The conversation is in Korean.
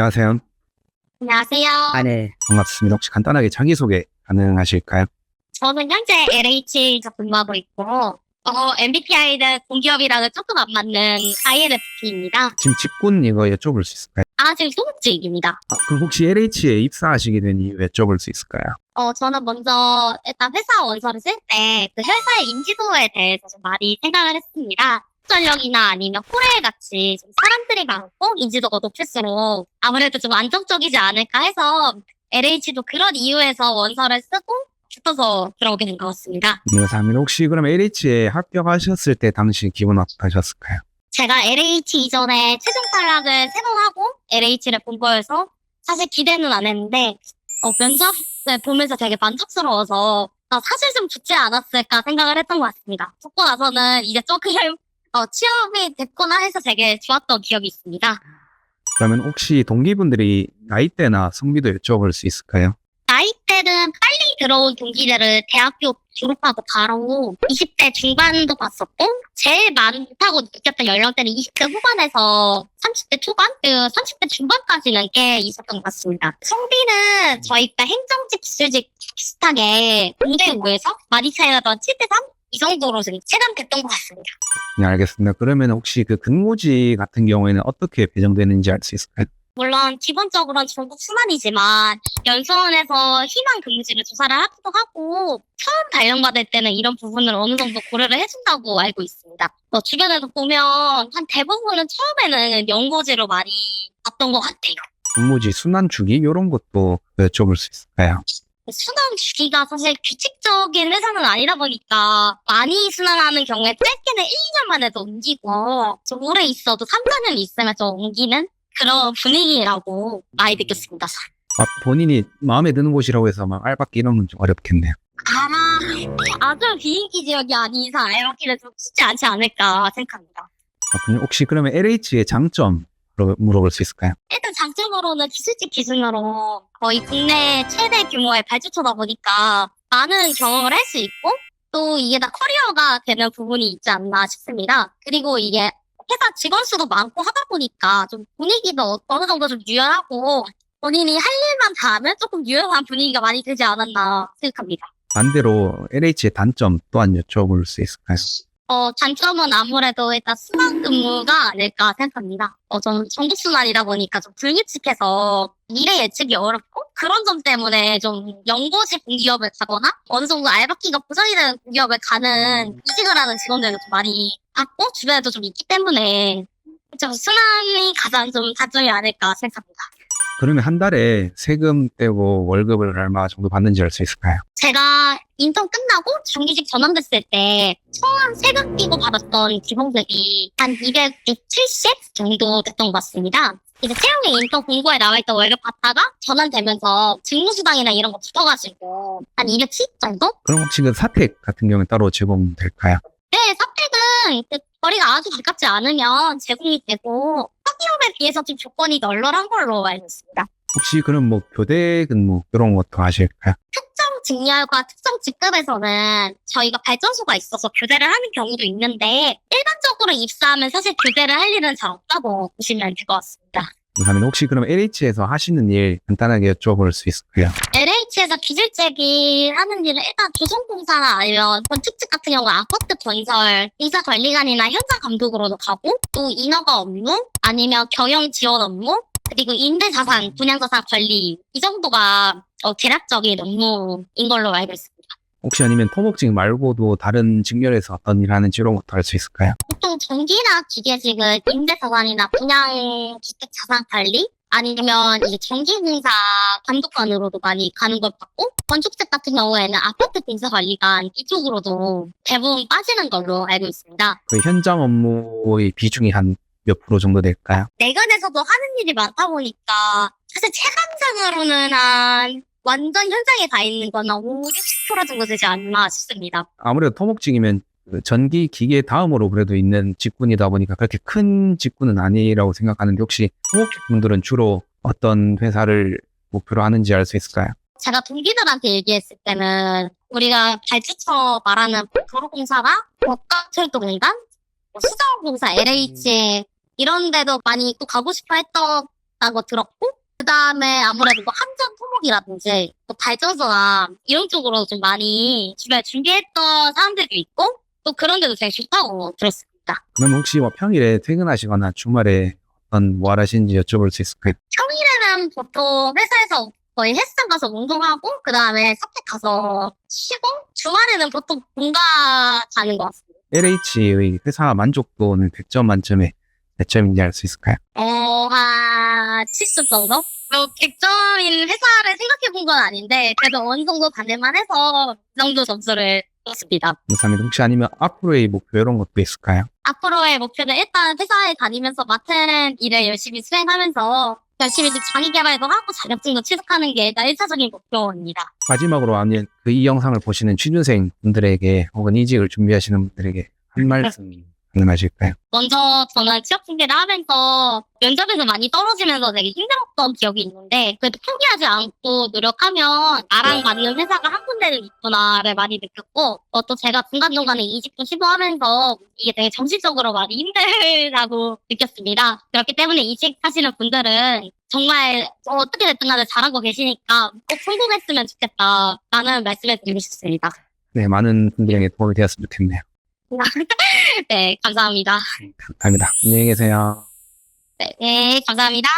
안녕하세요. 안녕하세요. 아, 네. 반갑습니다. 혹시 간단하게 자기소개 가능하실까요? 저는 현재 LH에서 근무하고 있고, 어, MBTI는 공기업이랑은 조금 안 맞는 INFP입니다. 지금 직군 이거 여쭤볼 수 있을까요? 아, 지금 소극적입니다. 아, 그럼 혹시 LH에 입사하시게 된 이유 여쭤볼 수 있을까요? 어, 저는 먼저 일단 회사 원서를 쓸 때 그 회사의 인지도에 대해서 좀 많이 생각을 했습니다. 전력이나 아니면 호래 같이 좀 사람들이 많고 인지도가 높을수록 아무래도 좀 안정적이지 않을까 해서 LH도 그런 이유에서 원서를 쓰고 싶어서 들어오게 된 것 같습니다. 네, 감사합니다. 혹시 그럼 LH에 합격하셨을 때 당시 기분 어떠셨을까요? 제가 LH 이전에 최종 탈락을 세 번 하고 LH를 본 거여서 사실 기대는 안 했는데 어, 면접을 보면서 되게 만족스러워서 아, 사실 좀 붙지 않았을까 생각을 했던 것 같습니다. 붙고 나서는 이제 조금 어, 취업이 됐구나 해서 되게 좋았던 기억이 있습니다. 그러면 혹시 동기분들이 나이대나 성비도 여쭤볼 수 있을까요? 나이 때는 빨리 들어온 동기들을 대학교 졸업하고 바로 20대 중반도 봤었고 제일 많다고 느꼈던 연령대는 20대 후반에서 30대 초반? 그 30대 중반까지는 꽤 있었던 것 같습니다. 성비는 저희가 행정직, 기술직 비슷하게 5대 5에서 많이 차이나던 7대 3? 이 정도로 좀 체감됐던 것 같습니다. 네, 알겠습니다. 그러면 혹시 그 근무지 같은 경우에는 어떻게 배정되는지 알 수 있을까요? 물론 기본적으로는 전국 순환이지만 연수원에서 희망 근무지를 조사를 하기도 하고 처음 발령받을 때는 이런 부분을 어느 정도 고려를 해준다고 알고 있습니다. 뭐 주변에서 보면 한 대부분은 처음에는 연고지로 많이 봤던 것 같아요. 근무지 순환 주기 이런 것도 여쭤볼 수 있을까요? 순환 주기가 사실 규칙적인 회사는 아니다 보니까 많이 순환하는 경우에 짧게는 1, 2년 만에도 옮기고 좀 오래 있어도 3, 4년 있으면 좀 옮기는 그런 분위기라고 많이 느꼈습니다. 아, 본인이 마음에 드는 곳이라고 해서 막 알바끼 건좀 어렵겠네요. 아마 아주 비인기 지역이 아닌 이상 알바기는 좀 쉽지 않지 않을까 생각합니다. 그렇군요. 혹시 그러면 LH의 장점 물어볼 수 있을까요? 일단 장점으로는 기술직 기준으로 거의 국내 최대 규모의 발주처다 보니까 많은 경험을 할 수 있고 또 이게 다 커리어가 되는 부분이 있지 않나 싶습니다. 그리고 이게 회사 직원 수도 많고 하다 보니까 좀 분위기도 어느 정도 좀 유연하고 본인이 할 일만 다 하면 조금 유연한 분위기가 많이 되지 않았나 생각합니다. 반대로 LH의 단점 또한 여쭤볼 수 있을까요? 어, 단점은 아무래도 일단 순환 근무가 아닐까 생각합니다. 어, 저는 전국순환이다 보니까 좀 불규칙해서 미래 예측이 어렵고 그런 점 때문에 좀 연고직 공기업을 가거나 어느 정도 알바기가 보장이 되는 공기업을 가는 이직을 하는 직원들도 좀 많이 봤고 주변에도 좀 있기 때문에 좀 순환이 가장 좀 단점이 아닐까 생각합니다. 그러면 한 달에 세금 떼고 월급을 얼마 정도 받는지 알 수 있을까요? 제가 인턴 끝나고 정규직 전환됐을 때 처음 세금 떼고 받았던 기본급이 한 260, 70 정도 됐던 것 같습니다. 이제 채용이 인턴 공고에 나와 있던 월급 받다가 전환되면서 직무수당이나 이런 거 붙어가지고 한 210 정도? 그럼 혹시 그 사택 같은 경우는 따로 제공될까요? 네, 사택은 그 거리가 아주 가깝지 않으면 제공이 되고 사기업에 비해서 좀 조건이 널널한 걸로 알고 있습니다. 혹시 그럼 뭐 교대 근무 이런 것도 아실까요? 특정 직렬과 특정 직급에서는 저희가 발전소가 있어서 교대를 하는 경우도 있는데 일반적으로 입사하면 사실 교대를 할 일은 잘 없다고 보시면 될 것 같습니다. 감사합니다. 혹시 그럼 LH에서 하시는 일 간단하게 여쭤볼 수 있을까요? LH에서 기술직이 하는 일은 일단 조성공사나 아니면 건축직 같은 경우 아파트 건설, 이사 관리관이나 현장 감독으로도 가고 또 인허가 업무 아니면 경영 지원 업무 그리고 임대자산, 분양자산 관리 이 정도가 어, 대략적인 업무인 걸로 알고 있습니다. 혹시 아니면 토목직 말고도 다른 직렬에서 어떤 일 하는지 이런 것도 알 수 있을까요? 보통 전기나 기계직은 임대자산이나 분양 주택 자산 관리 아니면 이제 전기공사 감독관으로도 많이 가는 걸 봤고 건축직 같은 경우에는 아파트 공사관리관 이쪽으로도 대부분 빠지는 걸로 알고 있습니다. 그 현장 업무의 비중이 한 몇 프로 정도 될까요? 내근에서도 하는 일이 많다 보니까 사실 체감상으로는 한 완전 현장에 가 있는 건한 5, 60% 정도 되지 않나 싶습니다. 아무래도 토목직이면 그 전기 기계 다음으로 그래도 있는 직군이다 보니까 그렇게 큰 직군은 아니라고 생각하는데 혹시 토목직 분들은 주로 어떤 회사를 목표로 하는지 알 수 있을까요? 제가 동기들한테 얘기했을 때는 우리가 발주처 말하는 도로공사나 국가철도공단, 뭐 수자원공사, LH 이런 데도 많이 또 가고 싶어 거 들었고 그 다음에 아무래도 뭐 함전 토목이라든지 뭐 발전소나 이런 쪽으로 좀 많이 주변에 준비했던 사람들도 있고 또 그런 데도 되게 좋다고 들었습니다. 그럼 혹시 뭐 평일에 퇴근하시거나 주말에 어떤 뭐 하시는지 여쭤볼 수 있을까요? 평일에는 보통 회사에서 거의 헬스장 가서 운동하고 그 다음에 사택 가서 쉬고 주말에는 보통 본가 가는 것 같습니다. LH의 회사 만족도는 100점 만점에 몇 점인지 알 수 있을까요? 어, 한 70 정도? 뭐 100점인 회사를 생각해 본 건 아닌데 그래도 어느 정도 다닐만 해서 그 정도 점수를 줬습니다. 감사합니다. 혹시 아니면 앞으로의 목표 이런 것도 있을까요? 앞으로의 목표는 일단 회사에 다니면서 맡은 일을 열심히 수행하면서 열심히 좀 자기 개발도 하고 자격증도 취득하는 게 일단 1차적인 목표입니다. 마지막으로 아니면 그 이 영상을 보시는 취준생 분들에게 혹은 이직을 준비하시는 분들에게 한 말씀 가능하실까요? 먼저 저는 취업 준비를 하면서 면접에서 많이 떨어지면서 되게 힘들었던 기억이 있는데 그래도 포기하지 않고 노력하면 나랑 맞는 회사가 한 군데는 있구나를 많이 느꼈고 어, 또 제가 중간중간에 이직도 시도하면서 이게 되게 정신적으로 많이 힘들다고 느꼈습니다. 그렇기 때문에 이직하시는 분들은 정말 어떻게 됐든 간에 잘하고 계시니까 꼭 성공했으면 좋겠다라는 말씀을 드리고 싶습니다. 네, 많은 분들에게 도움이 되었으면 좋겠네요. 네, 감사합니다. 감사합니다. 안녕히 계세요. 네, 네 감사합니다.